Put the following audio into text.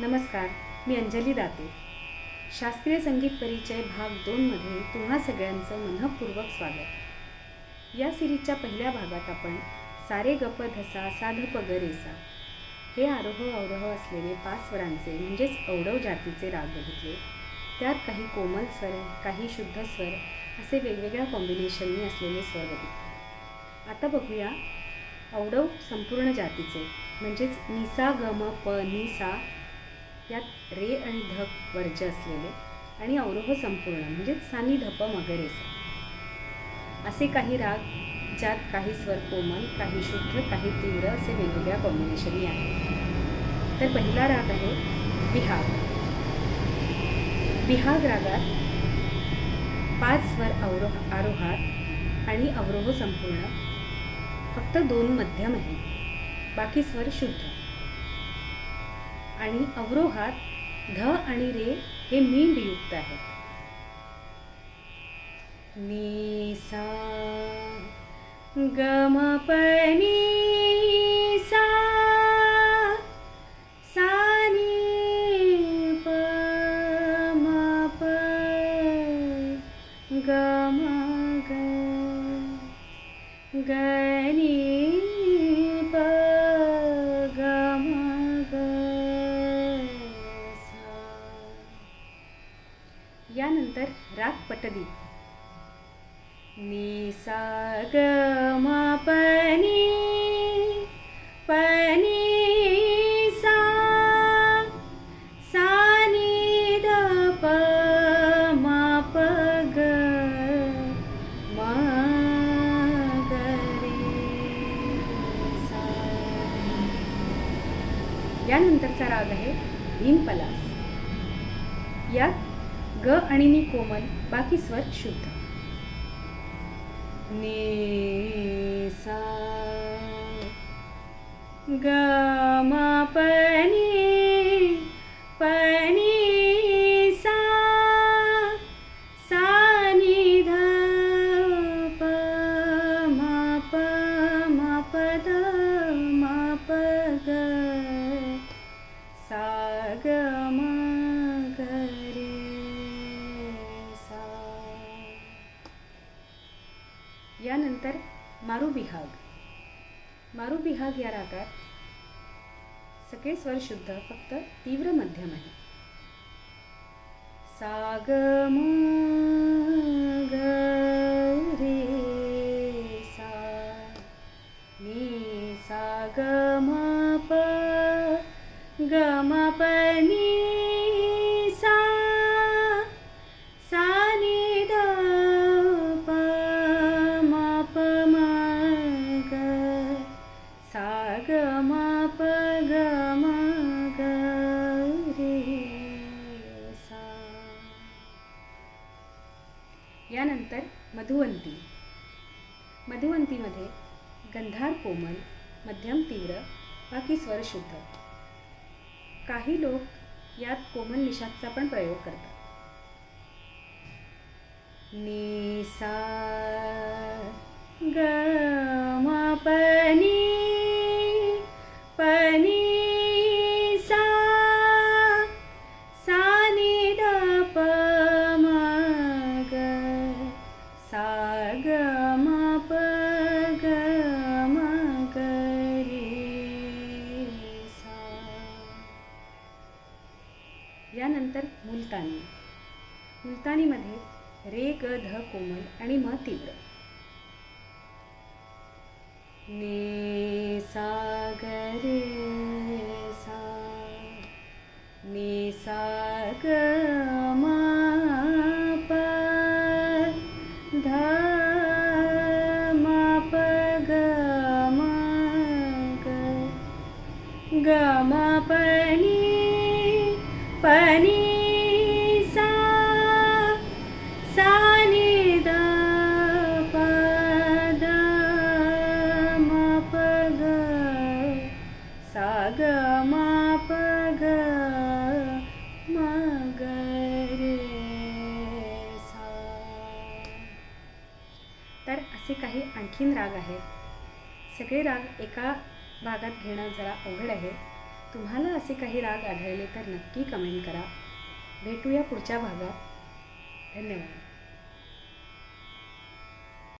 नमस्कार मी अंजली दाते. शास्त्रीय संगीत परिचय भाग दोनमध्ये तुम्हा सगळ्यांचं मनःपूर्वक स्वागत. या सिरीजच्या पहिल्या भागात आपण सारे गप धसा पग गरेसा हे आरोह अवरोह असलेले पाच स्वरांचे म्हणजेच औडव जातीचे राग बघितले त्यात काही कोमल स्वर काही शुद्ध स्वर असे वेगवेगळ्या कॉम्बिनेशननी असलेले स्वर बघितले आता बघूया औडव संपूर्ण जातीचे म्हणजेच निसा गम प निसा यात रे आणि धप वर्ज असलेले आणि अवरोह संपूर्ण म्हणजेच सानी धप मगरेसा असे. काही राग ज्यात काही स्वर कोमल काही शुद्ध काही तीव्र असे वेगवेगळ्या कॉम्बिनेशनी आहेत. तर पहिला राग आहे बिहाग. बिहाग रागात पाच स्वर अवरोह आरोहात आणि अवरोह संपूर्ण फक्त दोन मध्यम आहेत. बाकी स्वर शुद्ध. आणि अवरोहात ध आणि रे हे मींडयुक्त आहेत. नी सा ग म राग पटदी नि सा ग म सा सा नी ध प म प ग मा ग सा. यानंतरचा राग आहे भीम पलास यात ग आणि नी कोमल बाकी स्वर शुद्ध. नि सा ग म प यानंतर मारुबिहाग. मारुबिहाग या रागात सगळे स्वर शुद्ध फक्त तीव्र मध्यम आहे. साग म रे सा मी सा म प ग म प नी यानंतर मधुवंती. मधुवंतीमध्ये गंधार कोमल मध्यम तीव्र बाकी स्वर शुद्ध. काही लोक यात कोमल निषादचा पण प्रयोग करतात. निसा ग सा ग म प ग म ग रे सा यानंतर मुलतानी. मुलतानीमध्ये रे ग ध कोमल आणि म तीव्र. ने नी सा सा नी द प द म प ग सा ग म प ग म ग रे सा। तर असे काही आणखीन राग आहेत. सगळे राग एका भागात घेणं जरा अवघड आहे. तुम्हाला असे काही राग आढळले तर नक्की कमेंट करा. भेटूया पुढच्या भागात. धन्यवाद.